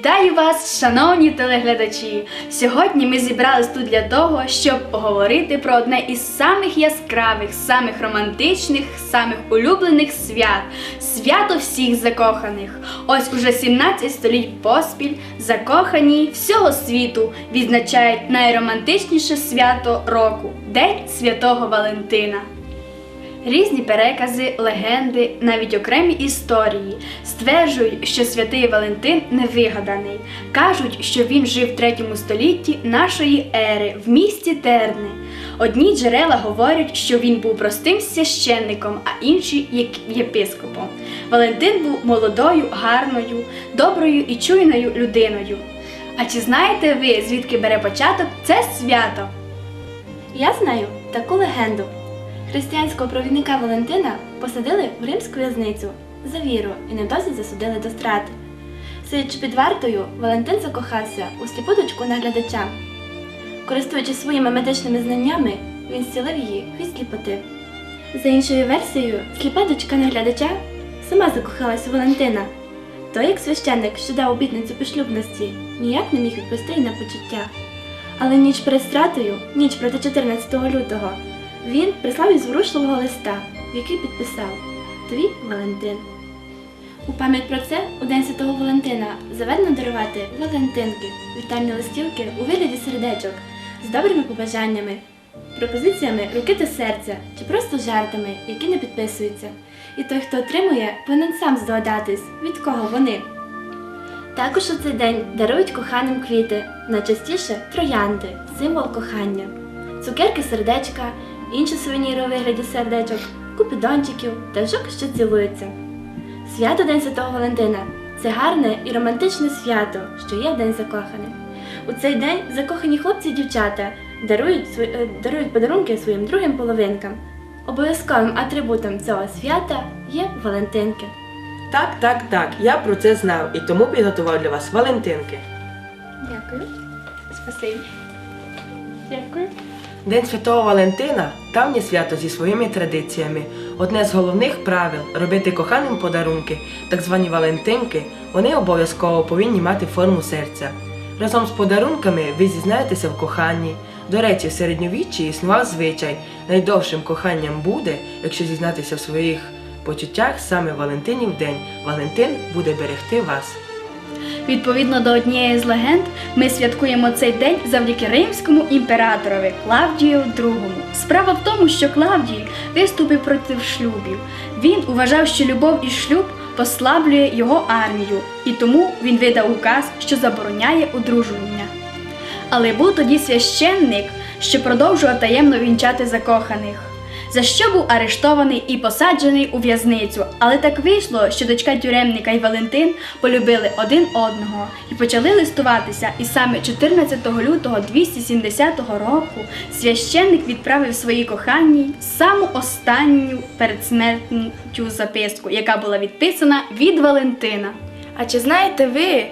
Вітаю вас, шановні телеглядачі! Сьогодні ми зібрались тут для того, щоб поговорити про одне із самих яскравих, самих романтичних, самих улюблених свят свято всіх закоханих. Ось уже 17 століть поспіль закохані всього світу відзначають найромантичніше свято року День Святого Валентина. Різні перекази, легенди, навіть окремі історії стверджують, що святий Валентин не вигаданий. Кажуть, що він жив в третьому столітті нашої ери в місті Терни. Одні джерела говорять, що він був простим священником, а інші єпископом. Валентин був молодою, гарною, доброю і чуйною людиною. А чи знаєте ви, звідки бере початок це свято? Я знаю таку легенду. Християнського провідника Валентина посадили в римську в'язницю за віру і невдовзі засудили до страти. Сидячи під вартою, Валентин закохався у сліпу дочку наглядача. Користуючись своїми медичними знаннями, він зцілив її від сліпоти. За іншою версією, сліпа дочка наглядача сама закохалась у Валентина. Той, як священник, що дав обітницю пошлюбності, ніяк не міг відпустити її на почуття. Але ніч перед стратою, ніч проти 14 лютого, він прислав їй зворушливого листа, який підписав Твій Валентин. У пам'ять про це у День Святого Валентина заведено дарувати Валентинки, вітальні листівки у вигляді сердечок з добрими побажаннями, пропозиціями руки та серця чи просто жартами, які не підписуються. І той, хто отримує, повинен сам здогадатись, від кого вони. Також у цей день дарують коханим квіти, найчастіше троянди, символ кохання, цукерки сердечка, інші сувеніри у вигляді сердечок, купідончиків та жук, що цілуються. Свято День Святого Валентина це гарне і романтичне свято, що є День закоханих. У цей день закохані хлопці і дівчата дарують, е, дарують подарунки своїм другим половинкам. Обов'язковим атрибутом цього свята є Валентинки. Так, так, так, я про це знав і тому підготував для вас Валентинки. Дякую. Спасибі. Дякую. День Святого Валентина давнє свято зі своїми традиціями. Одне з головних правил робити коханим подарунки, так звані Валентинки, вони обов'язково повинні мати форму серця. Разом з подарунками ви зізнаєтеся в коханні. До речі, в середньовіччі існував звичай. Найдовшим коханням буде, якщо зізнатися в своїх почуттях саме Валентинів день. Валентин буде берегти вас. Відповідно до однієї з легенд, ми святкуємо цей день завдяки римському імператорові Клавдію II. Справа в тому, що Клавдій виступив проти шлюбів. Він вважав, що любов і шлюб послаблює його армію, і тому він видав указ, що забороняє одруження. Але був тоді священник, що продовжував таємно вінчати закоханих, за що був арештований і посаджений у в'язницю. Але так вийшло, що дочка тюремника і Валентин полюбили один одного і почали листуватися. І саме 14 лютого 270 року священник відправив своїй коханій саму останню передсмертню записку, яка була відписана від Валентина. А чи знаєте ви,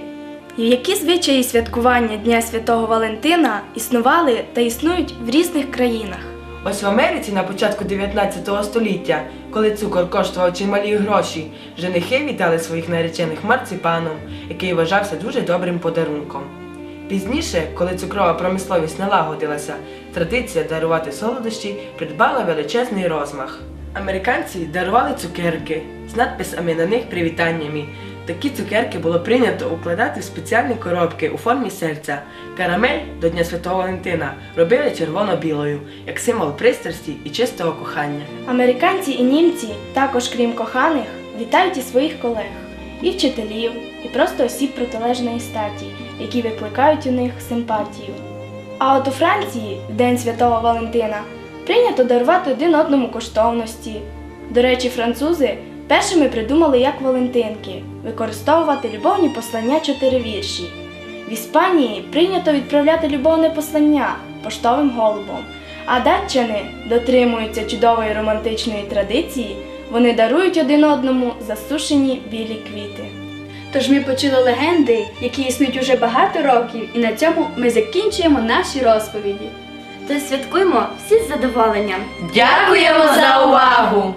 які звичаї святкування Дня Святого Валентина існували та існують в різних країнах? Ось в Америці на початку 19 століття, коли цукор коштував чималі гроші, женихи вітали своїх наречених марципаном, який вважався дуже добрим подарунком. Пізніше, коли цукрова промисловість налагодилася, традиція дарувати солодощі придбала величезний розмах. Американці дарували цукерки з надписами на них привітаннями. Такі цукерки було прийнято укладати в спеціальні коробки у формі серця. Карамель до Дня Святого Валентина робили червоно-білою, як символ пристрасті і чистого кохання. Американці і німці, також крім коханих, вітають і своїх колег, і вчителів, і просто осіб протилежної статі, які викликають у них симпатію. А от у Франції, День Святого Валентина, прийнято дарувати один одному коштовності. До речі, французи першими придумали як Валентинки використовувати любовні послання чотири вірші. В Іспанії прийнято відправляти любовне послання поштовим голубом. А датчани дотримуються чудової романтичної традиції, вони дарують один одному засушені білі квіти. Тож ми почули легенди, які існують уже багато років, і на цьому ми закінчуємо наші розповіді. Тож святкуємо всі з задоволенням. Дякуємо за увагу!